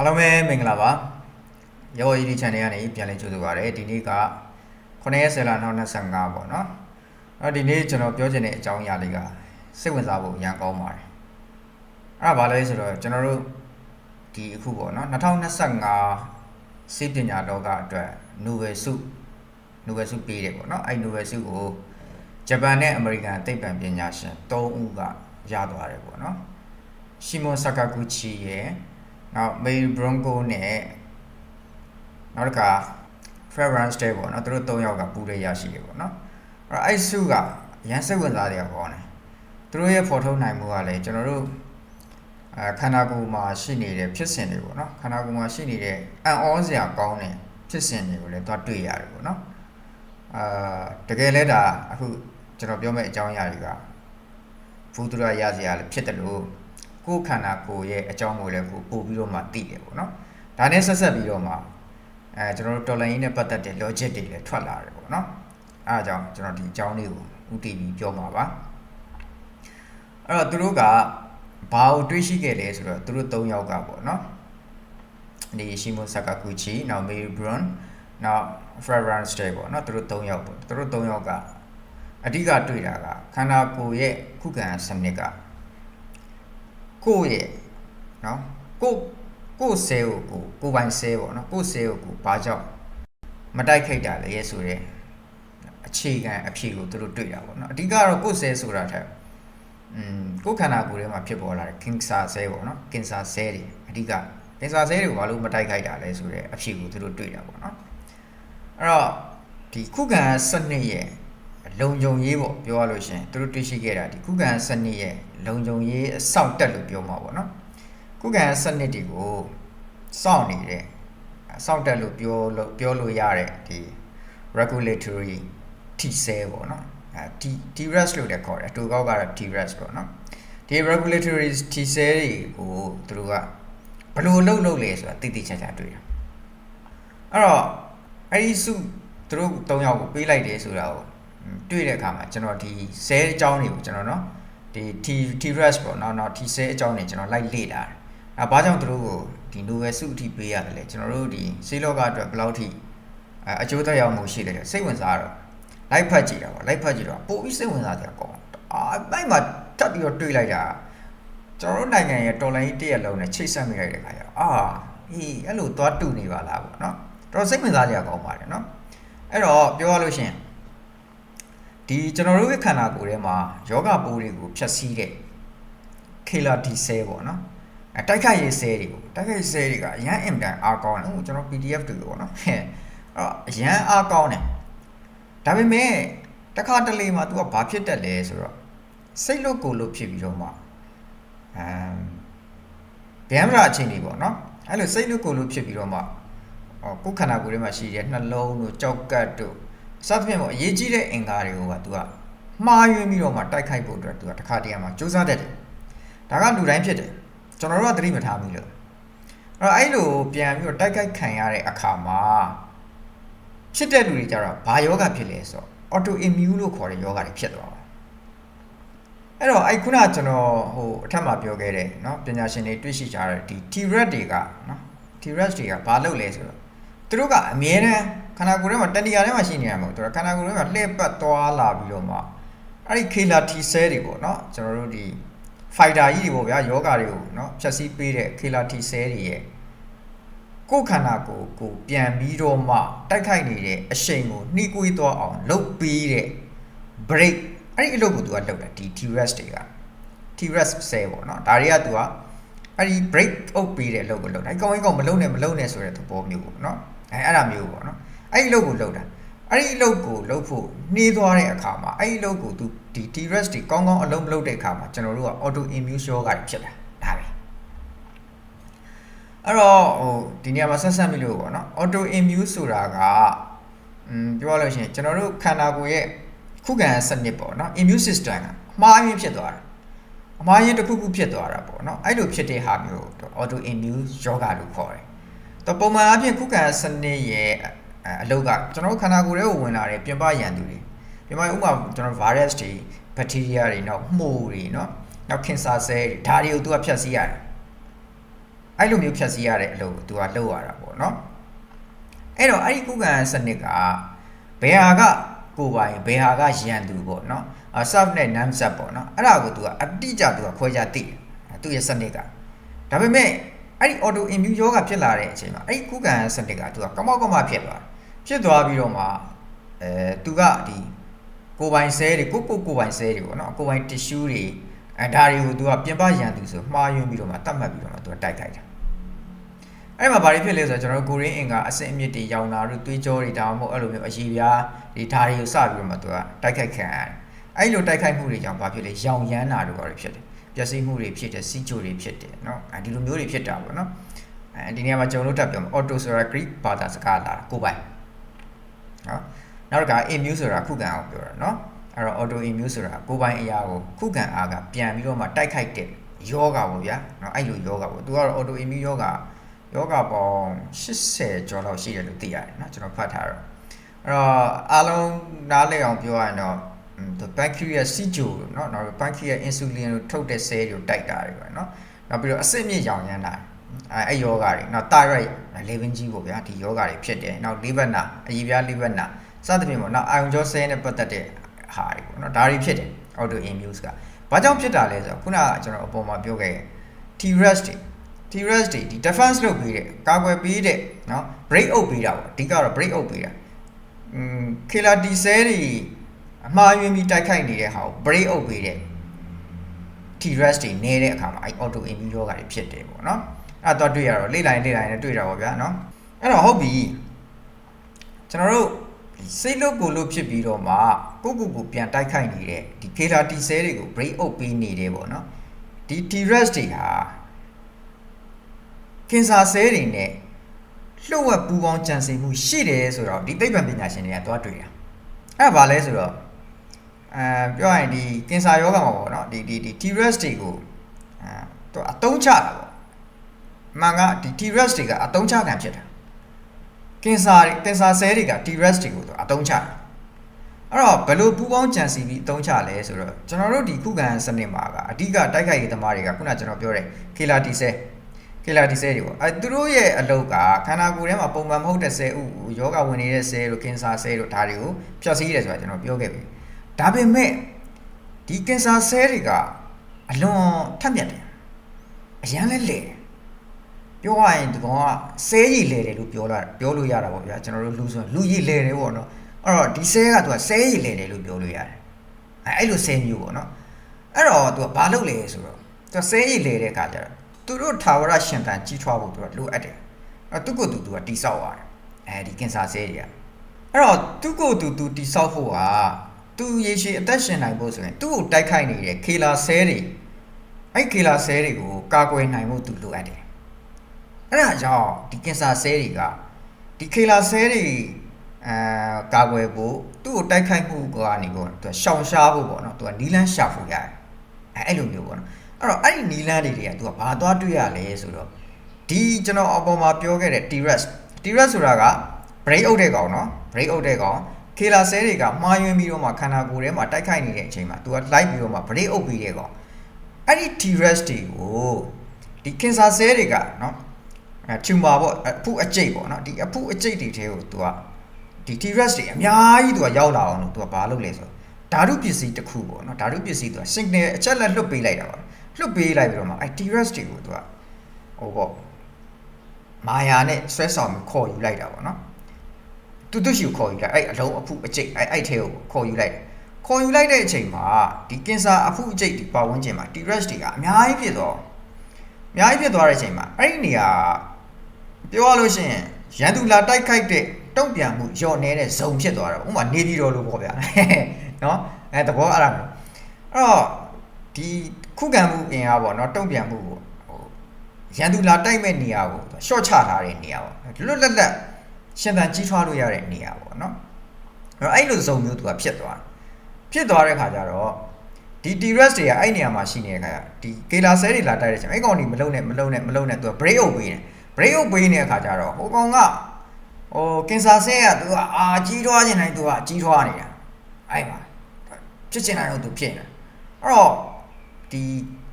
အားလုံးပဲမင်္ဂလာပါရောရီဒီ channel ကနေပြန်လည်ကြိုဆိုပါရစေဒီနေ့က9ရက်10လ2025ပေါ့နော်အဲ့တော့ဒီနေ့ကျွန်တော်ပြောချင်တဲ့အကြောင်းအရာလေးကစိတ်ဝင်စားဖို့အရန်ကောင်းပါတယ်အဲ့ဒါဘာလဲဆိုတော့ကျွန်တော်တို့ဒီအခုပေါ့နော်2025စိတ်ပညာလောကအတွက်နိုဘယ်ဆုနိုဘယ်ဆုပေးတယ်ပေါ့နော်အဲ့နိုဘယ်ဆုကိုဂျပန်နဲ့အမေရိကန်သိပ္ပံပညာရှင်3ဦးကရသွားတယ်ပေါ့နော်ရှီမွန်ဆာကာဂူချီရဲ့ နောက်မေဘရွန်ကိုနဲ့နောက်တစ်ခါ Ferran Stay ပေါ့နော်သူတို့၃ယောက်ကပူရရရှိတယ်ပေါ့နော်အဲ့တော့အဲ့ဆုကရန်စိတ်ဝင်စားတယ်ပေါ့နော်သူတို့ရဲ့ဖော်ထုတ်နိုင်မှုကလည်းကျွန်တော်တို့အဲခန္ဓာကိုယ်မှာရှိနေတဲ့ဖြစ်စဉ်တွေပေါ့နော်ခန္ဓာကိုယ်မှာရှိနေတဲ့အံ့ဩစရာကောင်းတဲ့ဖြစ်စဉ်တွေကိုလည်းသွားတွေ့ရတယ်ပေါ့နော်အာတကယ်လဲဒါအခုကျွန်တော်ပြောမယ့်အကြောင်းအရာတွေကဘူသူရရစရာလည်းဖြစ်တယ်လို့ ကိုယ်ခန္ဓာကိုယ်ရဲ့အကြောင်းကိုလည်းကိုပို့ပြီးတော့မှသိတယ်ပေါ့နော်ဒါနဲ့ဆက်ဆက်ပြီးတော့မှအဲကျွန်တော်တို့တော်လိုင်းနဲ့ပတ်သက်တဲ့ logic တွေလည်းထွက်လာတယ်ပေါ့နော်အဲအကြောင်းကျွန်တော်ဒီအကြောင်းလေးကိုဥတည်ပြီးပြောမှာပါအဲ့တော့သူတို့ကဘာကိုတွေးရှိခဲ့လဲဆိုတော့သူတို့၃ယောက်ကပေါ့နော်ဒီရှီမိုဆာကာကူချီနောက်မေရီဘရွန်နောက်ဖရရန်စတေးပေါ့နော်သူတို့၃ယောက်ပေါ့သူတို့၃ယောက်ကအဓိကတွေ့တာကခန္ဓာကိုယ်ရဲ့ခုခံစနစ်က ကိုယ့်ရဲ့နော်ကိုယ့်ကိုယ့်ဆဲကိုကိုယ်ကိုယ်ပိုင်ဆဲပေါ့နော်ကိုယ့်ဆဲကိုကိုယ်ဘာကြောင့်မတိုက်ခိုက်တာလဲဆိုတဲ့အခြေခံအဖြစ်ကိုသူတို့တွေ့တာပေါ့နော်အဓိကတော့ကိုယ့်ဆဲဆိုတာထက်อืมကိုယ်ခန္ဓာကိုယ်ထဲမှာဖြစ်ပေါ်လာတဲ့ cancer ဆဲပေါ့နော် cancer ဆဲတွေအဓိက cancer ဆဲတွေကိုဘာလို့မတိုက်ခိုက်တာလဲဆိုတဲ့အဖြစ်ကိုသူတို့တွေ့တာပေါ့နော်အဲ့တော့ဒီခုခံစနစ်ရဲ့ လုံခြုံရေးပေါ့ပြောရလို့ရှင်သူတို့တွေ့ရှိခဲ့တာဒီခုခံစနစ်ရဲ့လုံခြုံရေးအဆောက်တက်လို့ပြောမှာပေါ့နော်ခုခံစနစ်တွေကိုစောင့်နေတဲ့အဆောက်တက်လို့ပြောလို့ပြောလို့ရတဲ့ဒီ regulatory T cell ပေါ့နော်အဲ T T-rest လို့လည်းခေါ်တယ်အတူကောက်ကတော့ T-rest ပေါ့နော်ဒီ regulatory T cell တွေကိုသူတို့ကဘယ်လိုလုပ်လုပ်လဲဆိုတာသိသိချာချာတွေ့တာအဲ့တော့အဲ့ဒီစုသူတို့၃ယောက်ကိုပေးလိုက်တယ်ဆိုတာကို တွေ့တဲ့အခါမှာကျွန်တော်ဒီဆဲအကြောင်းတွေကိုကျွန်တော်နော်ဒီ T T-Rex ပေါ့နော်နော် T ဆဲအကြောင်းတွေကျွန်တော်လိုက်လေ့လာတယ်။အဲဘာကြောင့်သူတို့ကိုဒီ Nobel ဆုအထိပေးရတယ်လဲကျွန်တော်တို့ဒီဆေးလောကအတွက်ဘယ်လောက်ထိအကျိုးသက်ရောက်မှုရှိတယ်လဲစိတ်ဝင်စားတော့လိုက်ဖတ်ကြည့်တာပေါ့လိုက်ဖတ်ကြည့်တော့ပိုပြီးစိတ်ဝင်စားစရာကောင်းအာအဲ့မှာထပ်ပြီးတော့တွေးလိုက်တာကျွန်တော်တို့နိုင်ငံရဲ့တော်လိုင်းတရက်လုံးနဲ့ချိတ်ဆက်မိလိုက်တဲ့ခါကျတော့အာအေးအဲ့လိုသွားတူနေပါလားပေါ့နော်တော်စိတ်ဝင်စားစရာကောင်းပါတယ်နော်အဲ့တော့ပြောရလို့ရှိရင် ဒီကျွန်တော်တို့ရဲ့ခန္ဓာကိုယ်ထဲမှာယောဂပိုးတွေကိုဖျက်ဆီးတဲ့ခေလာဒီဆဲပေါ့နော်အဲတိုက်ခိုက်ရေးဆဲတွေပေါ့တိုက်ခိုက်ရေးဆဲတွေကအရန်အင်တန်အားကောင်းတယ်ဟိုကျွန်တော် PDF တွေပေါ့နော်ဟဲ့အဲ့တော့အရန်အားကောင်းတယ်ဒါပေမဲ့တခါတလေမှာ तू ကဘာဖြစ်တတ်လဲဆိုတော့စိတ်လို့ကိုယ်လို့ဖြစ်ပြီးတော့မှအမ်ဗျမ်းရာအချင်းတွေပေါ့နော်အဲ့လိုစိတ်လို့ကိုယ်လို့ဖြစ်ပြီးတော့မှဟောကိုယ်ခန္ဓာကိုယ်ထဲမှာရှိတဲ့နှလုံးတို့ကြောက်ကတ်တို့ စသဖြင့်ပေါ့အရေးကြီးတဲ့အင်္ဂါတွေကိုက तू ကမှားယွင်းပြီးတော့မှတိုက်ခိုက်ဖို့အတွက် तू ကတခါတည်းမှာစူးစမ်းတတ်တယ်ဒါကလူတိုင်းဖြစ်တယ်ကျွန်တော်တို့ကသတိမထားဘူးလို့အဲ့တော့အဲ့လိုပြန်ပြီးတော့တိုက်ခိုက်ခံရတဲ့အခါမှာဖြစ်တဲ့လူတွေကြတော့ဘာယောဂဖြစ်လဲဆိုတော့ auto immune လို့ခေါ်တဲ့ယောဂတွေဖြစ်သွားတယ်အဲ့တော့အဲ့ခုနကျွန်တော်ဟိုအထက်မှာပြောခဲ့တဲ့เนาะပညာရှင်တွေတွေ့ရှိကြတဲ့ဒီ T-ret တွေကเนาะ T-ret တွေကဘာလုပ်လဲဆိုတော့သူတို့ကအမြဲတမ်း ခန္ဓာကိုယ်ထဲမှာတဏှာထဲမှာရှိနေရမှာသူကခန္ဓာကိုယ်ထဲမှာလှည့်ပတ်သွားလာပြီးတော့မှအဲ့ဒီခေလာတီဆဲတွေပေါ့နော်ကျွန်တော်တို့ဒီဖိုက်တာကြီးတွေပေါ့ဗျာယောဂါတွေကိုနော်ဖြတ်စည်းပေးတဲ့ခေလာတီဆဲတွေရဲ့ကိုယ်ခန္ဓာကိုယ်ကိုပြန်ပြီးတော့မှတိုက်ခိုက်နေတဲ့အရှိန်ကိုနှီးကွေးသွားအောင်လုပ်ပေးတဲ့ break အဲ့ဒီအလုပ်ကိုသူကလုပ်တာဒီ T-Rex တွေက T-Rex ဆဲပေါ့နော်ဒါတွေကသူကအဲ့ဒီ break အုပ်ပေးတဲ့အလုပ်ကိုလုပ်တာအကောင်အကောင်မလုပ်နဲ့မလုပ်နဲ့ဆိုတဲ့သဘောမျိုးပေါ့နော်အဲအဲ့ဒါမျိုးပေါ့နော် အဲ့ဒီအလုပ်ကိုလုပ်တာအဲ့ဒီအလုပ်ကိုလုပ်ဖို့နှေးသွားတဲ့အခါမှာအဲ့ဒီအလုပ်ကိုသူဒီ T-rest တွေကောင်းကောင်းအလုပ်မလုပ်တဲ့အခါမှာကျွန်တော်တို့က auto immune ယောဂတွေဖြစ်တာဒါပဲအဲ့တော့ဟိုဒီနေရာမှာဆက်ဆက်မိလို့ပေါ့နော် auto immune ဆိုတာကอืมပြောရလို့ရှိရင်ကျွန်တော်တို့ခန္ဓာကိုယ်ရဲ့ခုခံစနစ်ပေါ့နော် immune system ကမှားယွင်းဖြစ်သွားတာအမှားယွင်းတစ်ခုခုဖြစ်သွားတာပေါ့နော်အဲ့လိုဖြစ်တဲ့ဟာမျိုး auto immune ယောဂလို့ခေါ်တယ်တော့ပုံမှန်အပြင်ခုခံစနစ်ရဲ့ အဲအလုတ်ကကျွန်တော်ခန္ဓာကိုယ်ထဲကိုဝင်လာတဲ့ပြင်ပရန်သူတွေပြင်ပဥပမာကျွန်တော် virus တွေ bacteria တွေနောက်မှုတွေနော်နောက် cancer cell တွေဒါတွေကို तू ကဖြတ်စည်းရတယ်အဲ့လိုမျိုးဖြတ်စည်းရတဲ့အလုပ်ကို तू ကလုပ်ရတာပေါ့နော်အဲ့တော့အဲ့ဒီကုက္ကံစနစ်ကဘယ်ဟာကကိုပိုင်ဘယ်ဟာကရန်သူပေါ့နော် self နဲ့ non self ပေါ့နော်အဲ့ဒါကို तू ကအတိအကျ तू ကခွဲခြားသိတယ်သူ့ရဲ့စနစ်ကဒါပေမဲ့ အဲ့ဒီ auto immune ယောဂဖြစ်လာတဲ့အချိန်မှာအဲ့ဒီကုကံစနစ်ကသူကကမောက်ကမဖြစ်သွားဖြစ်သွားပြီးတော့မှအဲသူကဒီကိုပိုင်ဆဲတွေကိုကိုကိုပိုင်ဆဲတွေပေါ့နော်ကိုပိုင် tissue တွေအဲဒါတွေကိုသူကပြင်ပရန်သူဆိုမှားယွင်းပြီးတော့မှတတ်မှတ်ပြီးတော့မှသူကတိုက်ခိုက်တာအဲ့မှာဘာတွေဖြစ်လဲဆိုတော့ကျွန်တော်တို့ကိုရင်းအင်ကအစင်အမြစ်တွေရောင်တာတို့သွေးကြောတွေဒါမှမဟုတ်အဲ့လိုမျိုးအရေပြားဒီဓာတွေကိုစပြီးတော့မှသူကတိုက်ခိုက်ခံရတယ်အဲ့လိုတိုက်ခိုက်မှုတွေကြောင့်ဘာဖြစ်လဲရောင်ရမ်းတာတို့ဘာတွေဖြစ်လဲ ပျက်စီးမှုတွေဖြစ်တယ်စီးချိုတွေဖြစ်တယ်เนาะအဲဒီလိုမျိုးတွေဖြစ်တာပေါ့เนาะအဲဒီနေရာမှာကျွန်တော်တို့တက်ပြောမယ် auto ဆိုတာ Greek ဘာသာစကားလာတာကိုပိုင်เนาะနောက်တစ်ခါ immune ဆိုတာခုခံအောင်ပြောတာเนาะအဲ့တော့ auto immune ဆိုတာကိုပိုင်အရာကိုခုခံအားကပြန်ပြီးတော့မှတိုက်ခိုက်တဲ့ယောဂပေါ့ဗျာเนาะအဲ့လိုယောဂပေါ့သူကတော့ auto immune ယောဂယောဂပေါင်း80ကျော်လောက်ရှိတယ်လို့သိရတယ်เนาะကျွန်တော်ဖတ်ထားတော့အဲ့တော့အားလုံးနားလည်အောင်ပြောရရင်တော့ the bacteria စီဂျိုเนาะနောက် bacteria insulin ကိုထုတ်တဲ့ cell တွေကိုတိုက်တာတွေပဲเนาะနောက်ပြီးတော့အစစ်မြစ်ရောင်ရမ်းတာအဲအဲ့ယောဂါတွေနောက် thyroid level ကြီးပေါ့ဗျာဒီယောဂါတွေဖြစ်တယ်နောက် liver နာအကြီးပြား liver နာစသဖြင့်ပေါ့နောက်အာယုံကြော cell နဲ့ပတ်သက်တဲ့ဟာတွေပေါ့เนาะဒါတွေဖြစ်တယ် auto immune ကဘာကြောင့်ဖြစ်တာလဲဆိုတော့ခုနကကျွန်တော်အပေါ်မှာပြောခဲ့ T-rest တွေ T-rest တွေဒီ defense လုပ်ပြီးတဲ့ကာကွယ်ပေးတဲ့เนาะ break out ပေးတာပေါ့အဓိကတော့ break out ပေးတာอืม killer T cell တွေ အမှားယွင်းပြီးတိုက်ခိုက်နေတဲ့ဟာကို break out ပေးတဲ့ T-rest တွေနေတဲ့အခါမှာအဲ auto immune ယောဂါတွေဖြစ်တယ်ပေါ့နော်အဲ့တော့တွေ့ရတော့လေ့လာရင်လေ့လာရင်လည်းတွေ့တာပေါ့ဗျာနော်အဲ့တော့ဟုတ်ပြီကျွန်တော်တို့စိတ်လုတ်ကိုလို့ဖြစ်ပြီးတော့မှကိုကိုကိုပြန်တိုက်ခိုက်နေတဲ့ဒီ killer T cell တွေကို break out ပေးနေတယ်ပေါ့နော်ဒီ T-rest တွေဟာကင်ဆာဆဲတွေနဲ့လှုပ်ဝက်ပူပေါင်းကြံစည်မှုရှိတယ်ဆိုတော့ဒီသိပ္ပံပညာရှင်တွေကသွားတွေ့တာအဲ့ဒါဘာလဲဆိုတော့ အဲပြောရရင်ဒီကင်ဆာယောဂမှာပေါ့နော်ဒီဒီဒီ T-rest တွေကိုအဲသူအတုံးချတာပေါ့မှန်ကဒီ T-rest တွေကအတုံးချခံဖြစ်တာကင်ဆာကင်ဆာဆဲတွေက T-rest တွေကိုသူအတုံးချတာအဲ့တော့ဘယ်လိုပူပေါင်းကြံစီပြီးအတုံးချလဲဆိုတော့ကျွန်တော်တို့ဒီခုခံစနစ်မှာကအဓိကတိုက်ခိုက်ရေးသမားတွေကခုနကျွန်တော်ပြောတဲ့ killer T cell killer T cell တွေပေါ့အဲသူတို့ရဲ့အလုပ်ကခန္ဓာကိုယ်ထဲမှာပုံမှန်မဟုတ်တဲ့ cell ဥယောဂဝင်နေတဲ့ cell တို့ cancer cell တို့ဒါတွေကိုဖျက်ဆီးတယ်ဆိုတာကျွန်တော်ပြောခဲ့ပြီ ဒါပေမဲ့ဒီ cancer cell တွေကအလွန်ထက်မြက်တယ်အရန်လဲလေပြောရရင်ဒီကောင်ကဆဲရည်လဲတယ်လို့ပြောလာပြောလို့ရတာပေါ့ဗျာကျွန်တော်တို့လူဆိုလူရည်လဲတယ်ပေါ့နော်အဲ့တော့ဒီဆဲကသူကဆဲရည်လဲတယ်လို့ပြောလို့ရတယ်အဲအဲ့လိုဆဲမျိုးပေါ့နော်အဲ့တော့သူကဘာလုပ်လဲဆိုတော့သူကဆဲရည်လဲတဲ့အခါကျတော့သူတို့ထာဝရရှင်သန်ကြီးထွားဖို့သူကလိုအပ်တယ်အဲ့သူကသူသူကတိဆောက်ရတယ်အဲဒီကင်ဆာဆဲတွေကအဲ့တော့သူကသူသူတိဆောက်ဖို့က သူရေရှည်အသက်ရှင်နိုင်ဖို့ဆိုရင်သူ့ကိုတိုက်ခိုက်နေတဲ့ခေလာဆဲတွေအဲ့ခေလာဆဲတွေကိုကာကွယ်နိုင်ဖို့သူလိုအပ်တယ်အဲ့ဒါကြောင့်ဒီကင်ဆာဆဲတွေကဒီခေလာဆဲတွေအဲကာကွယ်ဖို့သူ့ကိုတိုက်ခိုက်မှုကနေပေါ့သူကရှောင်ရှားဖို့ပေါ့နော်သူကနီလန်းရှာဖို့ရတယ်အဲအဲ့လိုမျိုးပေါ့နော်အဲ့တော့အဲ့ဒီနီလန်းတွေတွေကသူကဘာသွားတွေ့ရလဲဆိုတော့ဒီကျွန်တော်အပေါ်မှာပြောခဲ့တဲ့ T-Rex T-Rex ဆိုတာက break out တဲ့ကောင်နော် break out တဲ့ကောင် ခေလာဆဲတွေကမှားယွင်းပြီးတော့မှခန္ဓာကိုယ်ထဲမှာတိုက်ခိုက်နေတဲ့အချိန်မှာသူကလိုက်ပြီးတော့မှ break out ပြီးတဲ့ကောင်အဲ့ဒီ T-Rex တွေကိုဒီ cancer cell တွေကနော်အဲ tumor ပေါ့အဖုအကျိတ်ပေါ့နော်ဒီအဖုအကျိတ်တွေထဲကိုသူကဒီ T-Rex တွေအများကြီးသူကရောက်လာအောင်လို့သူကဘာလုပ်လဲဆိုတော့ဓာတုပစ္စည်းတစ်ခုပေါ့နော်ဓာတုပစ္စည်းသူက signal အချက်လက်လွတ်ပေးလိုက်တာပါလွတ်ပေးလိုက်ပြီးတော့မှအဲ T-Rex တွေကိုသူကဟိုပေါ့မာယာနဲ့ဆွဲဆောင်ပြီးခေါ်ယူလိုက်တာပေါ့နော် တူတူရှိကိုခေါ်ယူလိုက်အဲ့အလုံးအဖုအကျိတ်အဲ့အဲ့ထဲကိုခေါ်ယူလိုက်ခေါ်ယူလိုက်တဲ့အချိန်မှာဒီကင်ဆာအဖုအကျိတ်ဒီပတ်ဝန်းကျင်မှာ T-Rex တွေကအများကြီးဖြစ်သွားအများကြီးဖြစ်သွားတဲ့အချိန်မှာအဲ့ဒီနေရာပြောရလို့ရှိရင်ရန်သူလာတိုက်ခိုက်တဲ့တုံ့ပြန်မှုညော့နေတဲ့ဇုံဖြစ်သွားတာဥပမာနေပြည်တော်လိုပေါ့ဗျာနော်အဲသဘောအဲ့ဒါမျိုးအဲ့တော့ဒီခုခံမှုအင်အားပေါ့နော်တုံ့ပြန်မှုကိုဟိုရန်သူလာတိုက်မဲ့နေရာကိုရှော့ချထားတဲ့နေရာပေါ့လွတ်လပ်လပ် ရှင်သန်ကြီးထွားလို့ရတဲ့နေရာပေါ့နော်အဲ့တော့အဲ့လိုဇုံမျိုးသူကဖြစ်သွားဖြစ်သွားတဲ့ခါကျတော့ဒီ T-Rex တွေကအဲ့နေရာမှာရှိနေတဲ့ခါကျဒီ Kela cell တွေလာတိုက်တဲ့ချိန်အဲ့ကောင်တွေမလုံနဲ့မလုံနဲ့မလုံနဲ့သူက break out ပေးတယ် break out ပေးနေတဲ့ခါကျတော့ဟိုကောင်ကဟိုကင်ဆာဆဲကသူကအာကြီးထွားနေတိုင်းသူကကြီးထွားနေတာအဲ့မှာဖြစ်ချင်တိုင်းတော့သူဖြစ်နေအဲ့တော့ဒီ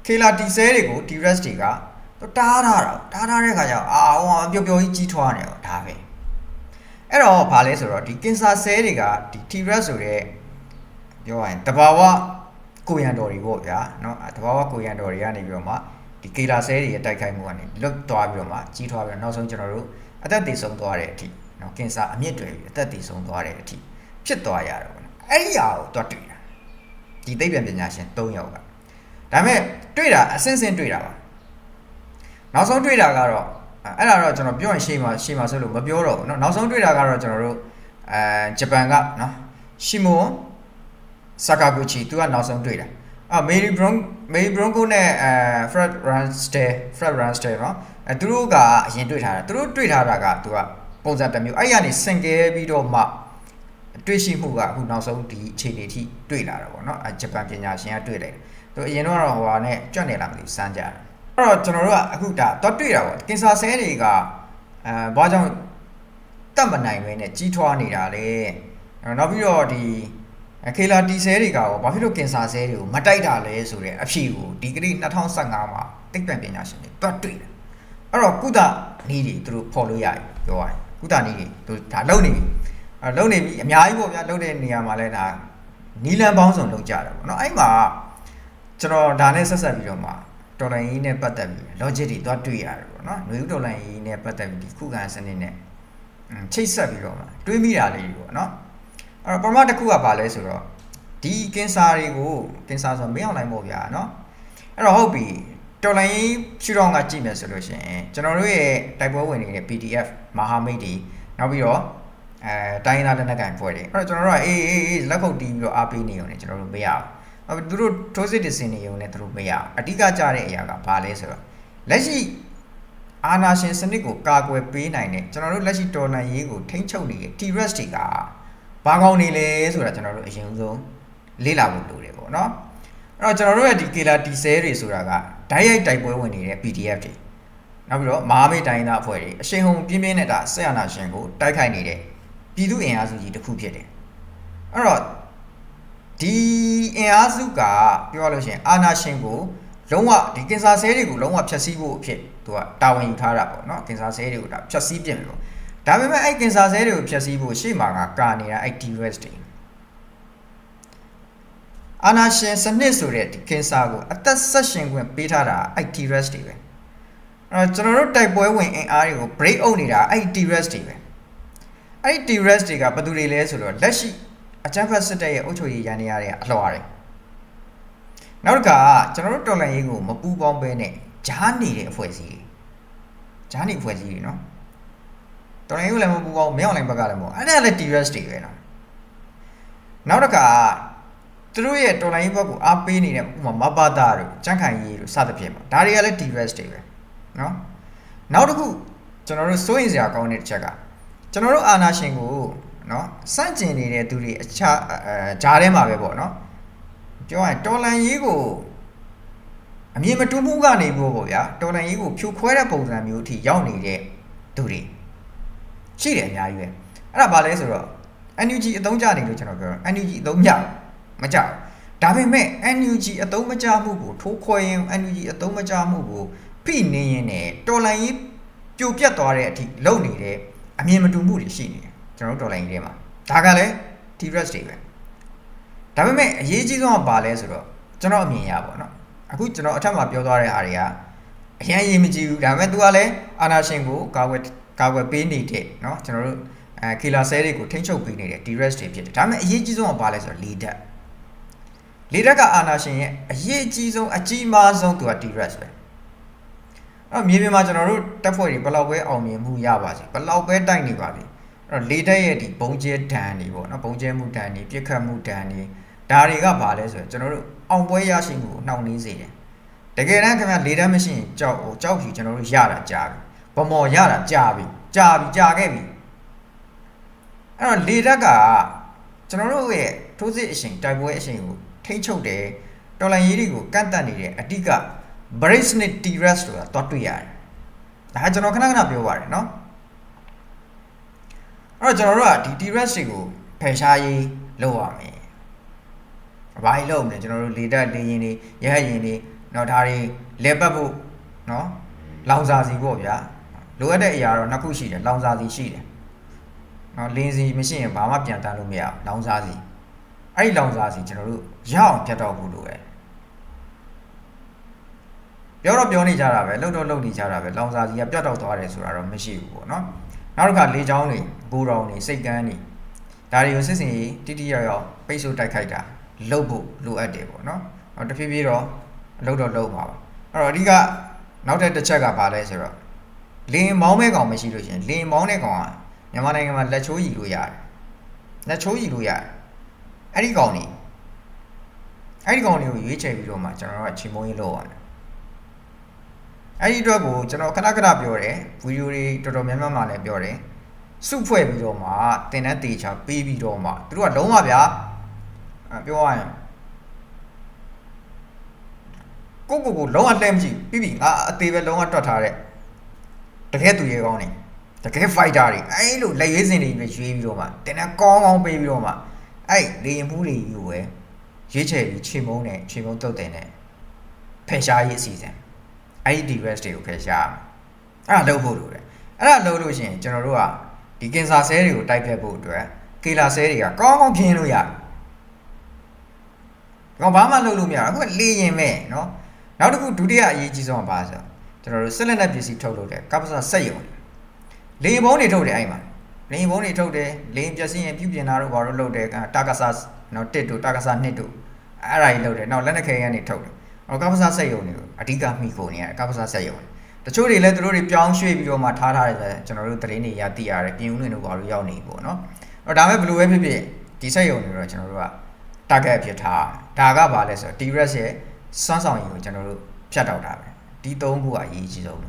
Kela T cell တွေကို T-Rex တွေကသူသူတားထားတာတားထားတဲ့ခါကျတော့အာဟိုပျော်ပျော်ကြီးကြီးထွားနေတော့ဒါပဲ အဲ့တော့ဘာလဲဆိုတော့ဒီကင်ဆာဆဲတွေကဒီ T-Rex ဆိုတဲ့ပြောရရင်တဘာဝကိုရန်တော်တွေပေါ့ဗျာเนาะတဘာဝကိုရန်တော်တွေကနေပြီးတော့မှဒီကေလာဆဲတွေရဲ့တိုက်ခိုက်မှုကနေလွတ်သွားပြီးတော့မှကြီးထွားပြီးတော့နောက်ဆုံးကျွန်တော်တို့အသက်သေဆုံးသွားတဲ့အထိเนาะကင်ဆာအမြင့်တွေပြီးအသက်သေဆုံးသွားတဲ့အထိဖြစ်သွားရတော့ပေါ့နော်အဲ့ဒီဟာကိုတော့တွေ့တာဒီသိပ္ပံပညာရှင်၃ယောက်ကဒါပေမဲ့တွေ့တာအစင်းစင်းတွေ့တာပါနောက်ဆုံးတွေ့တာကတော့ အဲ့ဒါတော့ကျွန်တော်ပြောရင်ရှေ့မှာရှေ့မှာဆိုလို့မပြောတော့ဘူးเนาะနောက်ဆုံးတွေ့တာကတော့ကျွန်တော်တို့အဲဂျပန်ကเนาะရှီမိုဆာကာဂူချီသူကနောက်ဆုံးတွေ့တာအာမေရီဘရွန်မေရီဘရွန်ကိုနဲ့အဲဖရက်ရန်စတဲဖရက်ရန်စတဲเนาะအဲသူတို့ကအရင်တွေ့ထားတာသူတို့တွေ့ထားတာကသူကပုံစံတစ်မျိုးအဲ့ဒီကနေစင်ကဲပြီးတော့မှတွေ့ရှိမှုကအခုနောက်ဆုံးဒီအခြေအနေထိတွေ့လာတာပေါ့เนาะအဲဂျပန်ပညာရှင်ကတွေ့လိုက်တယ်သူအရင်တော့ဟိုဟာနဲ့ကြွက်နေလာမလို့စမ်းကြတယ် အဲ့တော့ကျွန်တော်တို့ကအခုဒါတော့တွေ့တာပေါ့ကင်ဆာဆဲတွေကအဲဘာကြောင့်တတ်မနိုင်ပဲနဲ့ကြီးထွားနေတာလေနောက်ပြီးတော့ဒီခေလာတီဆဲတွေကရောဘာဖြစ်လို့ကင်ဆာဆဲတွေကိုမတိုက်တာလဲဆိုတဲ့အဖြေကိုဒီကနေ့2015မှာသိပ္ပံပညာရှင်တွေတွတ်တွေ့တယ်အဲ့တော့ကုသနည်းတွေသူတို့ဖော်လို့ရတယ်ပြောရရင်ကုသနည်းတွေသူဒါလုံနေပြီအဲလုံနေပြီအများကြီးပေါ့ဗျာလုံတဲ့နေရာမှာလဲဒါနီလန်ပေါင်းစုံလုံကြတယ်ပေါ့နော်အဲ့မှာကျွန်တော်ဒါနဲ့ဆက်ဆက်ပြီးတော့မှ တော်လိုင်းရေးနဲ့ပတ်သက်ပြီး logic တွေသွားတွေ့ရတယ်ပေါ့နော်ຫນွေဥတော်လိုင်းရေးနဲ့ပတ်သက်ပြီးဒီခုခံစနစ်နဲ့ချိတ်ဆက်ပြီးတော့မှတွေးမိတာလေးပေါ့နော်အဲ့တော့ပရမတ်တစ်ခုကဘာလဲဆိုတော့ဒီကင်ဆာတွေကိုကင်ဆာဆိုမင်းအောင်နိုင်ပေါ့ဗျာနော်အဲ့တော့ဟုတ်ပြီတော်လိုင်းရေးရှုထောင့်ကကြည့်မယ်ဆိုလို့ရှိရင်ကျွန်တော်တို့ရဲ့တိုက်ပွဲဝင်နေတဲ့ PDF မဟာမိတ်တွေနောက်ပြီးတော့အဲတိုင်းသားလက်နက်ကိုင်ဖွဲ့တွေအဲ့တော့ကျွန်တော်တို့ကအေးအေးအေးလက်ခုပ်တီးပြီးတော့အားပေးနေရုံနဲ့ကျွန်တော်တို့မရဘူး သူတို့ထိုးစစ်တစင်နေရုံနဲ့သူတို့မရအဓိကကြတဲ့အရာကဘာလဲဆိုတော့လက်ရှိအာနာရှင်စနစ်ကိုကာကွယ်ပေးနိုင်တဲ့ကျွန်တော်တို့လက်ရှိတော်လှန်ရေးကိုထိန်းချုပ်နေတဲ့ T-Rex တွေကဘာကောင်းနေလဲဆိုတာကျွန်တော်တို့အရင်ဆုံးလေ့လာဖို့လိုတယ်ပေါ့နော်အဲ့တော့ကျွန်တော်တို့ရဲ့ဒီ Killer T-Cell တွေဆိုတာကဓာတ်ရိုက်တိုက်ပွဲဝင်နေတဲ့ PDF တွေနောက်ပြီးတော့မဟာမိတ်တိုင်းသားအဖွဲ့တွေအရှင်ဟုန်ပြင်းပြင်းနဲ့တာဆက်အာနာရှင်ကိုတိုက်ခိုက်နေတဲ့ပြည်သူအင်အားစုကြီးတစ်ခုဖြစ်တယ်အဲ့တော့ ဒီအင်အားစုကပြောရလို့ရှိရင်အာနာရှင်ကိုလုံးဝဒီကင်ဆာဆဲတွေကိုလုံးဝဖျက်ဆီးဖို့အဖြစ်သူကတာဝန်ယူထားတာပေါ့နော်ကင်ဆာဆဲတွေကိုဒါဖျက်ဆီးပြင်ပြီပေါ့ဒါပေမဲ့အဲ့ကင်ဆာဆဲတွေကိုဖျက်ဆီးဖို့ရှေ့မှာကကာနေတာအဲ့ T-Rex တွေအာနာရှင်စနစ်ဆိုတဲ့ဒီကင်ဆာကိုအသက်ဆက်ရှင်ခွင့်ပေးထားတာအဲ့ T-Rex တွေပဲအဲ့တော့ကျွန်တော်တို့တိုက်ပွဲဝင်အင်အားတွေကို break out နေတာအဲ့ T-Rex တွေပဲအဲ့ဒီ T-Rex တွေကဘယ်သူတွေလဲဆိုတော့လက်ရှိ အကြမ်းဖက်စစ်တပ်ရဲ့အုပ်ချုပ်ရေးရန်နေရတဲ့အလှော်ရတယ်နောက်တစ်ခါကျွန်တော်တို့တော်လှန်ရေးကိုမပူးပေါင်းပဲနဲ့ဂျားနေတဲ့အဖွဲ့အစည်းတွေဂျားနေအဖွဲ့အစည်းတွေနော်တော်လှန်ရေးကိုလည်းမပူးပေါင်းမင်းအောင်လိုင်းဘက်ကလည်းမဟုတ်အဲ့ဒါလည်း T-Rex တွေပဲနော်နောက်တစ်ခါသူတို့ရဲ့တော်လိုင်းဘက်ကိုအားပေးနေတဲ့ဥပမာမဘာသာတို့ကြန့်ခိုင်ရေးတို့စသဖြင့်ပေါ့ဒါတွေကလည်း T-Rex တွေပဲနော်နောက်တစ်ခုကျွန်တော်တို့စိုးရင်စရာကောင်းတဲ့တစ်ချက်ကကျွန်တော်တို့အာနာရှင်ကို နော်စန့်ကျင်နေတဲ့သူတွေအခြားအဲဂျားထဲမှာပဲပေါ့နော်ပြောရရင်တော်လန်ရေးကိုအမြင်မတူမှုကနေပို့ပေါ့ဗျာတော်လန်ရေးကိုဖြိုခွဲတဲ့ပုံစံမျိုးအထိရောက်နေတဲ့သူတွေရှိတယ်အများကြီးပဲအဲ့ဒါဘာလဲဆိုတော့ NUG အသုံးချနေလို့ကျွန်တော်ပြောတာ NUG အသုံးမကျမကျဒါပေမဲ့ NUG အသုံးမကျမှုကိုထိုးခွဲရင် NUG အသုံးမကျမှုကိုဖိနေရင်နဲ့တော်လန်ရေးပြိုပြတ်သွားတဲ့အထိလုံနေတဲ့အမြင်မတူမှုတွေရှိနေတယ် ကျွန်တော်တို့တော်လိုင်းကြီးထဲမှာဒါကလည်း T-Rex တွေပဲဒါပေမဲ့အရေးကြီးဆုံးကဘာလဲဆိုတော့ကျွန်တော်အမြင်ရပါတော့အခုကျွန်တော်အထက်မှာပြောသွားတဲ့အားတွေကအရင်ရေးမကြည့်ဘူးဒါပေမဲ့ तू ကလည်းအာနာရှင်ကိုကာကွယ်ကာကွယ်ပေးနေတဲ့เนาะကျွန်တော်တို့အဲကီလာဆဲတွေကိုထိန်းချုပ်ပေးနေတဲ့ T-Rex တွေဖြစ်တယ်ဒါပေမဲ့အရေးကြီးဆုံးကဘာလဲဆိုတော့လေဓာတ်လေဓာတ်ကအာနာရှင်ရဲ့အရေးကြီးဆုံးအကြီးမားဆုံး तू က T-Rex ပဲအဲ့တော့မြေပြင်မှာကျွန်တော်တို့တက်ဖွဲ့တွေဘယ်လောက်ပဲအောင်မြင်မှုရပါစေဘယ်လောက်ပဲတိုက်နေပါစေ အဲ့တော့လေတိုက်ရဲ့ဒီဘုံကျဲဒဏ်နေပေါ့နော်ဘုံကျဲမှုဒဏ်နေပြစ်ခတ်မှုဒဏ်နေဒါတွေကဘာလဲဆိုရင်ကျွန်တော်တို့အောင်ပွဲရရှိမှုကိုနှောင့်နှေးစေတယ်တကယ်တမ်းခင်ဗျလေတိုက်မရှိရင်ကြောက်ဟိုကြောက်ဖြူကျွန်တော်တို့ရတာကြားပြီဗမော်ရတာကြားပြီကြားပြီကြားခဲ့ပြီအဲ့တော့လေတက်ကကျွန်တော်တို့ရဲ့ထိုးစစ်အရှင်တိုက်ပွဲအရှင်ကိုထိမ့်ချုပ်တယ်တော်လန်ရေးတွေကိုကန့်တတ်နေတဲ့အတိက bracelet tirus ဆိုတာတွားတွေ့ရတယ်ဒါကျွန်တော်ခဏခဏပြောပါတယ်နော် တော့ကျွန်တော်တို့ကဒီ T-Rex တွေကိုဖယ်ရှားရေးလုပ်ရမယ်ဘာကြီးလုပ်မလဲကျွန်တော်တို့လေတက်လေရင်တွေရဟရင်တွေနော်ဒါတွေလဲပတ်ဖို့နော်လောင်စာစီပေါ့ဗျာလိုအပ်တဲ့အရာတော့နှစ်ခုရှိတယ်လောင်စာစီရှိတယ်နော်လင်းစီမရှိရင်ဘာမှပြန်တန်းလို့မရအောင်လောင်စာစီအဲ့ဒီလောင်စာစီကျွန်တော်တို့ရအောင်ဖြတ်တော့ဖို့လိုတယ်ပြောတော့ပြောနေကြတာပဲလှုပ်တော့လှုပ်နေကြတာပဲလောင်စာစီကပြတ်တော့သွားတယ်ဆိုတာတော့မရှိဘူးပေါ့နော် နောက်တစ်ခါလေချောင်းတွေဘူတောင်တွေစိတ်ကန်းတွေဒါတွေကိုစစ်စင်ရေးတိတိယောက်ယောက်ပိတ်ဆို့တိုက်ခိုက်တာလှုပ်ဖို့လိုအပ်တယ်ပေါ့နော်ဟောတဖြည်းဖြည်းတော့လှုပ်တော့လှုပ်ပါပါအဲ့တော့အဓိကနောက်ထပ်တစ်ချက်ကဘာလဲဆိုတော့လင်းမောင်းမဲကောင်မရှိလို့ရှရင်လင်းမောင်းတဲ့ကောင်ကမြန်မာနိုင်ငံမှာလက်ချိုးရည်လို့ရတယ်လက်ချိုးရည်လို့ရတယ်အဲ့ဒီကောင်နေအဲ့ဒီကောင်တွေကိုရွေးချယ်ပြီးတော့မှကျွန်တော်တို့ကချိန်မုံရေးလုပ်ရတယ် အဲ့ဒီအတွက်ကိုကျွန်တော်ခဏခဏပြောတယ်ဗီဒီယိုတွေတော်တော်များများမှလည်းပြောတယ်စုဖွဲ့ပြီးတော့မှတင်တဲ့တေချာပေးပြီးတော့မှသူတို့ကလုံးဝဗျာအပြောရရင်ကိုကိုကိုလုံးဝလှမ်းမကြည့်ပြီးပြီငါအသေးပဲလုံးဝတွတ်ထားတဲ့တကယ်သူရဲကောင်းနေတကယ် fighter တွေအဲ့လိုလက်ရွေးစင်တွေပဲရွေးပြီးတော့မှတင်တဲ့ကောင်းကောင်းပေးပြီးတော့မှအဲ့လေရင်မှုတွေယူပဲရွေးချယ်ပြီးချိန်မုံနဲ့ချိန်မုံတုတ်တင်တဲ့ဖယ်ရှားရေးအစီအစဉ် အဲ့ဒီ device တွေကိုဖယ်ရှားရမယ်အဲ့ဒါလုပ်ဖို့လိုတယ်အဲ့ဒါလုပ်လို့ရှိရင်ကျွန်တော်တို့ကဒီ cancer cell တွေကိုတိုက်ဖြတ်ဖို့အတွက် killer cell တွေကကောင်းကောင်းခင်းလို့ရတယ်ကောင်းဘာမှလုပ်လို့မရဘူးအခုလေရင်မဲ့နော်နောက်တစ်ခုဒုတိယအရေးကြီးဆုံးကဘာဆိုကျွန်တော်တို့ဆက်လက်နဲ့ပစ္စည်းထုတ်လုပ်တယ်ကပ္ပစာဆက်ရုံလေရင်ဘုံတွေထုတ်တယ်အဲ့မှာလေရင်ဘုံတွေထုတ်တယ်လေရင်ပစ္စည်းရင်ပြုပြင်တာတို့ဘာလို့လုပ်တယ်တာကစာနော်တစ်တို့တာကစာနှစ်တို့အဲ့ဒါကြီးလုပ်တယ်နောက်လက်နက်ခဲရန်တွေထုတ်တယ် ဟောကပ္ပစစက်ရုံတွေကိုအဓိကမိကုန်နေရတယ်ကပ္ပစစက်ရုံတချို့တွေလည်းသူတို့တွေပြောင်းရွှေ့ပြီးတော့မှထားထားတယ်ဆိုကျွန်တော်တို့သတင်းတွေရသိရတယ်ပြင်ဦးလွင်တို့ဘာလို့ရောက်နေပေါ့နော်အဲ့ဒါမဲ့ဘယ်လိုပဲဖြစ်ဖြစ်ဒီစက်ရုံတွေတော့ကျွန်တော်တို့က target ဖြစ်ထားဒါကဘာလဲဆိုတော့ T-Rex ရဲ့စွမ်းဆောင်ရည်ကိုကျွန်တော်တို့ဖြတ်တောက်တာပဲဒီသုံးခုကအရေးကြီးဆုံး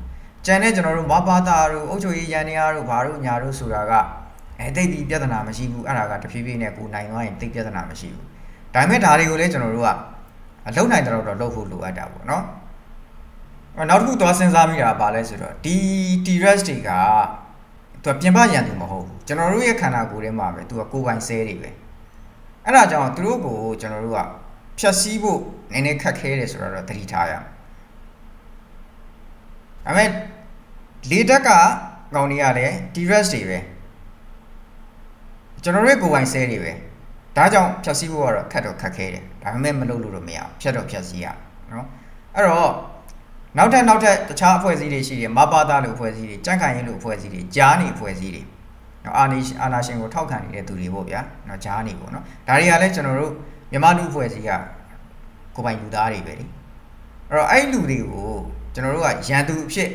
ကျန်တဲ့ကျွန်တော်တို့မဘာသာတို့အုပ်ချုပ်ရေးရန်နေရတို့ဘာတို့ညာတို့ဆိုတာကအဲတိတ်ပြီးပြဿနာမရှိဘူးအဲ့ဒါကတဖြည်းဖြည်းနဲ့ကိုနိုင်သွားရင်တိတ်ပြဿနာမရှိဘူးဒါပေမဲ့ဒါတွေကိုလည်းကျွန်တော်တို့က အလုံနိုင်တော့တော့လုပ်ဖို့လိုအပ်တာပေါ့နော်နောက်တစ်ခုသွားစဉ်းစားမိတာကဘာလဲဆိုတော့ဒီ T-Rex တွေကသူကပြင်ပရန်သူမဟုတ်ဘူးကျွန်တော်တို့ရဲ့ခန္ဓာကိုယ်ထဲမှာပဲသူကကိုယ်ပိုင်ဆဲတွေပဲအဲ့ဒါကြောင့်သူတို့ကိုကျွန်တော်တို့ကဖြတ်စည်းဖို့နည်းနည်းခက်ခဲတယ်ဆိုတော့သတိထားရမယ်ဒါပေမဲ့လေတက်ကကောင်တွေကလည်း T-Rex တွေပဲကျွန်တော်တို့ရဲ့ကိုယ်ပိုင်ဆဲတွေပဲ ဒါကြောင့်ဖြတ်စည်းဖို့ကတော့ခက်တော့ခက်ခဲတယ်ဒါပေမဲ့မလုပ်လို့တော့မရဘူးဖြတ်တော့ဖြတ်စည်းရနော်အဲ့တော့နောက်ထပ်နောက်ထပ်တခြားအဖွဲ့အစည်းတွေရှိတယ်မပါတာလို့အဖွဲ့အစည်းတွေကြန့်ခိုင်ရေးလို့အဖွဲ့အစည်းတွေကြားနေအဖွဲ့အစည်းတွေနော်အာနီအာနာရှင်ကိုထောက်ခံနေတဲ့သူတွေပေါ့ဗျာနော်ကြားနေပေါ့နော်ဒါတွေကလည်းကျွန်တော်တို့မြန်မာလူအဖွဲ့အစည်းကကိုပိုင်လူသားတွေပဲလေအဲ့တော့အဲ့လူတွေကိုကျွန်တော်တို့ကရန်သူအဖြစ်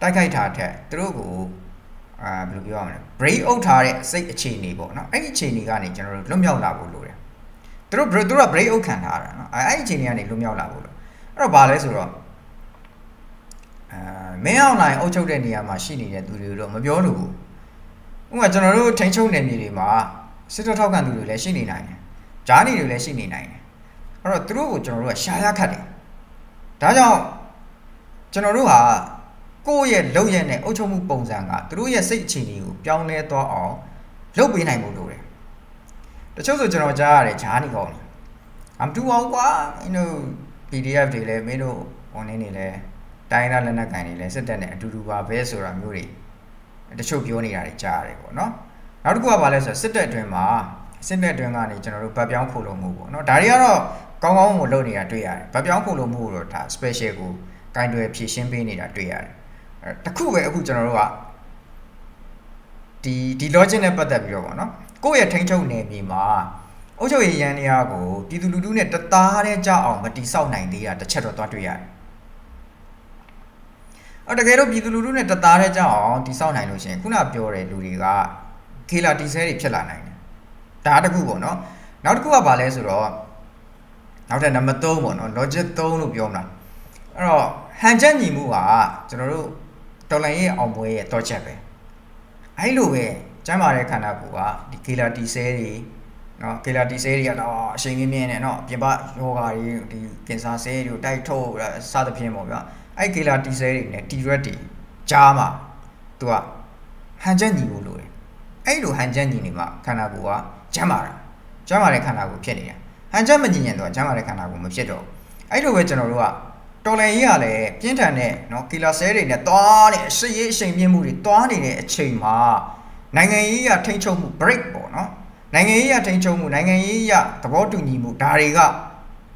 တိုက်ခိုက်တာထက်သူတို့ကို အာဘယ်လိုပြောရမလဲ break out ထားတဲ့စိတ်အခြေအနေပေါ့နော်အဲ့ဒီအခြေအနေကနေကျွန်တော်တို့လွတ်မြောက်လာဖို့လိုတယ်သူတို့သူတို့က break out ခံထားတာနော်အဲ့ဒီအခြေအနေကနေလွတ်မြောက်လာဖို့လိုအဲ့တော့ဘာလဲဆိုတော့အာမင်းအောင်လိုင်းအုပ်ချုပ်တဲ့နေရာမှာရှိနေတဲ့သူတွေတော့မပြောလို့ဘူးဥပမာကျွန်တော်တို့ထိန်းချုပ်နယ်မြေတွေမှာစစ်တပ်ထောက်ခံသူတွေလည်းရှိနေနိုင်တယ်ဂျားနေတွေလည်းရှိနေနိုင်တယ်အဲ့တော့သူတို့ကိုကျွန်တော်တို့ကရှာရခတ်တယ်ဒါကြောင့်ကျွန်တော်တို့ဟာ ကိုယ့်ရဲ့လုပ်ရက်နဲ့အုပ်ချုပ်မှုပုံစံကသူတို့ရဲ့စိတ်အခြေအနေကိုပြောင်းလဲသွားအောင်လုပ်ပေးနိုင်ဖို့လိုတယ်တချို့ဆိုကျွန်တော်ကြားရတယ်ဂျားနေကောင်းတယ်အမတူအောင်ကွာမင်းတို့ PDF တွေလည်းမင်းတို့ online နေလည်းတိုင်းသားလက်နက်ကန်တွေလည်းစစ်တပ်နဲ့အတူတူပါပဲဆိုတာမျိုးတွေတချို့ပြောနေတာတွေကြားရတယ်ပေါ့နော်နောက်တစ်ခုကဘာလဲဆိုတော့စစ်တပ်အတွင်းမှာစစ်တပ်အတွင်းကနေကျွန်တော်တို့ဗတ်ပြောင်းခိုလုံမှုပေါ့နော်ဒါတွေကတော့ကောင်းကောင်းကိုလုပ်နေတာတွေ့ရတယ်ဗတ်ပြောင်းခိုလုံမှုတော့ဒါ special ကိုကင်တွယ်ဖြည့်ရှင်းပေးနေတာတွေ့ရတယ်အဲ တခုပဲအခုကျွန်တော်တို့ကဒီဒီ logic နဲ့ပတ်သက်ပြီးတော့ပေါ့နော်ကိုယ့်ရဲ့ထိန်းချုပ်နယ်မြေမှာအုပ်ချုပ်ရေးရန်နေရာကိုပြည်သူလူထုနဲ့တသားတည်းကြအောင်မတိဆောက်နိုင်သေးတာတစ်ချက်တော့သွားတွေ့ရတယ်အော်တကယ်တော့ပြည်သူလူထုနဲ့တသားတည်းကြအောင်တိဆောက်နိုင်လို့ရှိရင်ခုနပြောတဲ့လူတွေကခေလာတီဆဲတွေဖြစ်လာနိုင်တယ်ဒါတခုပေါ့နော်နောက်တစ်ခုကဘာလဲဆိုတော့နောက်ထပ်နံပါတ်3ပေါ့နော် logic 3လို့ပြောမလားအဲ့တော့ဟန်ချက်ညီမှုကကျွန်တော်တို့ တော်လိုင်းရဲ့အောင်ပွဲရဲ့တော့ချက်ပဲအဲ့လိုပဲကျမ်းမာတဲ့ခန္ဓာကိုယ်ကဒီကေလာတီဆဲတွေနော်ကေလာတီဆဲတွေကတော့အချိန်မြင့်မြင့်နဲ့နော်ပြင်ပယောဂါတွေဒီကင်ဆာဆဲတွေတိုက်ထုတ်စသဖြင့်ပေါ့ဗျာအဲ့ကေလာတီဆဲတွေနဲ့တီရက်တွေကြားမှာသူကဟန်ချက်ညီဖို့လိုတယ်အဲ့လိုဟန်ချက်ညီနေမှာခန္ဓာကိုယ်ကကျမ်းမာတာကျမ်းမာတဲ့ခန္ဓာကိုယ်ဖြစ်နေတယ်ဟန်ချက်မညီရင်တော့ကျမ်းမာတဲ့ခန္ဓာကိုယ်မဖြစ်တော့အဲ့လိုပဲကျွန်တော်တို့က တော်လန်ကြီးကလည်းပြင်းထန်တဲ့နော်ကီလာဆဲတွေနဲ့တွားတဲ့အရှိရေးအရှိန်မြင့်မှုတွေတွားနေတဲ့အချိန်မှာနိုင်ငံရေးရထိန်းချုပ်မှု break ပေါ့နော်နိုင်ငံရေးရထိန်းချုပ်မှုနိုင်ငံရေးရသဘောတူညီမှုဒါတွေက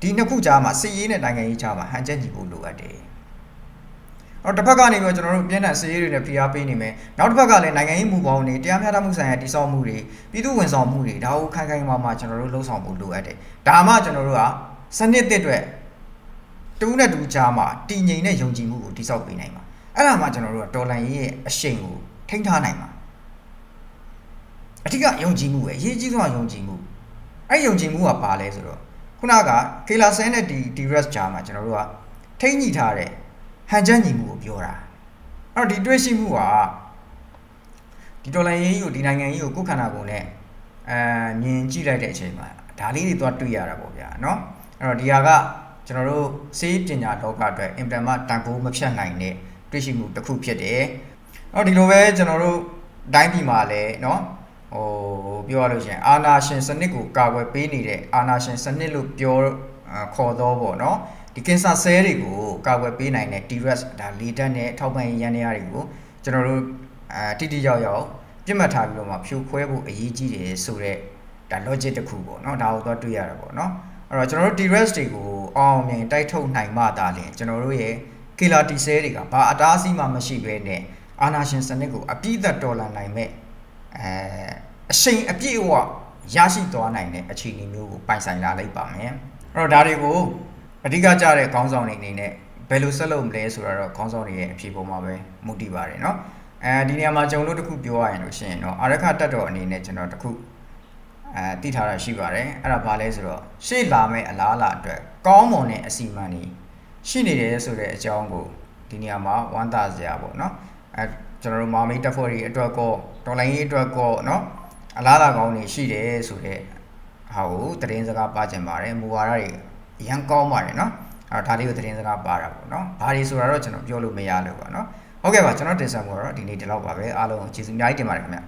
ဒီနှစ်ခုကြားမှာစစ်ရေးနဲ့နိုင်ငံရေးကြားမှာဟန်ချက်ညီဖို့လိုအပ်တယ်။အော်တစ်ဖက်ကနေပြီးတော့ကျွန်တော်တို့ပြည်နယ်စစ်ရေးတွေနဲ့ဖိအားပေးနေမယ်။နောက်တစ်ဖက်ကလည်းနိုင်ငံရေးမူပေါင်းတွေတရားမျှတမှုဆိုင်ရာတည်ဆောက်မှုတွေပြည်သူဝန်ဆောင်မှုတွေဒါကိုခိုင်ခိုင်မာမာကျွန်တော်တို့လှုံ့ဆော်ဖို့လိုအပ်တယ်။ဒါမှကျွန်တော်တို့ကစနစ်သစ်အတွက် တူးနဲ့တူးကြားမှာတည်ငြိမ်တဲ့ယုံကြည်မှုကိုတိစောက်ပေးနိုင်မှာအဲ့ဒါမှကျွန်တော်တို့ကတော်လန်ရေးရဲ့အရှိန်ကိုထိန်းထားနိုင်မှာအထက်ကယုံကြည်မှုပဲအရေးကြီးဆုံးကယုံကြည်မှုအဲ့ယုံကြည်မှုကဘာလဲဆိုတော့ခုနကကေလာဆန်နဲ့ဒီဒီရက်ကြားမှာကျွန်တော်တို့ကထိန်းညှိထားတဲ့ဟန်ချက်ညီမှုကိုပြောတာအဲ့တော့ဒီတွေ့ရှိမှုကဒီတော်လန်ရေးကိုဒီနိုင်ငံရေးကိုကိုယ်ခန္ဓာကိုယ်နဲ့အဲမြင်ကြည့်လိုက်တဲ့အချိန်မှာဒါလေးတွေသွားတွေ့ရတာပေါ့ဗျာเนาะအဲ့တော့ဒီဟာက ကျွန်တော်တို့စေးပညာလောကအတွက်အင်တာမတန်ဖိုးမဖြတ်နိုင်တဲ့တွေ့ရှိမှုတစ်ခုဖြစ်တယ်။အော်ဒီလိုပဲကျွန်တော်တို့တိုင်းပြည်မှာလည်းเนาะဟိုပြောရလို့ရှိရင်အာနာရှင်စနစ်ကိုကာကွယ်ပေးနေတဲ့အာနာရှင်စနစ်လို့ပြောအာခေါ်တော့ပေါ့เนาะဒီကင်ဆာဆဲတွေကိုကာကွယ်ပေးနိုင်တဲ့ TRS ဒါလေတက်နဲ့ထောက်ပံ့ရေးရန်တရားတွေကိုကျွန်တော်တို့အာတိတိယောက်ယောက်ပြစ်မှတ်ထားပြီးတော့မှဖြိုခွဲဖို့အရေးကြီးတယ်ဆိုတော့ဒါ logic တစ်ခုပေါ့เนาะဒါကိုတော့တွေ့ရတာပေါ့เนาะ အဲ့တော့ကျွန်တော်တို့ T-Rex တွေကို အောင်မြင်တိုက်ထုတ်နိုင်မှသာလျှင်ကျွန်တော်တို့ရဲ့ killer T cell တွေကဘာအတားအဆီးမှမရှိဘဲနဲ့အာနာရှင်စနစ်ကိုအပြည့်အသက်တော်လှန်နိုင်မဲ့အဲအရှိန်အပြည့်အဝရရှိသွားနိုင်တဲ့အခြေအနေမျိုးကိုပိုင်ဆိုင်လာလိုက်ပါမယ်အဲ့တော့ဒါတွေကိုအဓိကကြတဲ့ခေါင်းဆောင်တွေအနေနဲ့ဘယ်လိုဆက်လုပ်မလဲဆိုတော့ခေါင်းဆောင်တွေရဲ့အဖြေပေါ်မှာပဲမူတည်ပါတယ်เนาะအဲဒီနေရာမှာကျွန်တော်တို့တစ်ခုပြောရရင်လို့ရှိရင်တော့အာရခတက်တော်အနေနဲ့ကျွန်တော်တစ်ခု အဲတည်ထားတာရှိပါတယ်အဲ့ဒါဘာလဲဆိုတော့ရှေ့လာမယ့်အလားအလာအတွက်ကောင်းမွန်တဲ့အစီအမံတွေရှိနေတယ်ဆိုတဲ့အကြောင်းကိုဒီနေရာမှာဝမ်းသာစရာပေါ့နော်အဲကျွန်တော်တို့မာမိတ်တက်ဖို့တွေအတွက်ကောတော်လိုင်းရေးအတွက်ကောနော်အလားအလာကောင်းတွေရှိတယ်ဆိုတဲ့ဟာကိုသတင်းစကားပါကြင်ပါတယ်မူဝါဒတွေအရန်ကောင်းပါတယ်နော်အဲ့ဒါလေးကိုသတင်းစကားပါတာပေါ့နော်ဘာတွေဆိုတာတော့ကျွန်တော်ပြောလို့မရလို့ပါနော်ဟုတ်ကဲ့ပါကျွန်တော်တင်ဆက်မှုကတော့ဒီနေ့ဒီလောက်ပါပဲအားလုံးကျေးဇူးအများကြီးတင်ပါတယ်ခင်ဗျ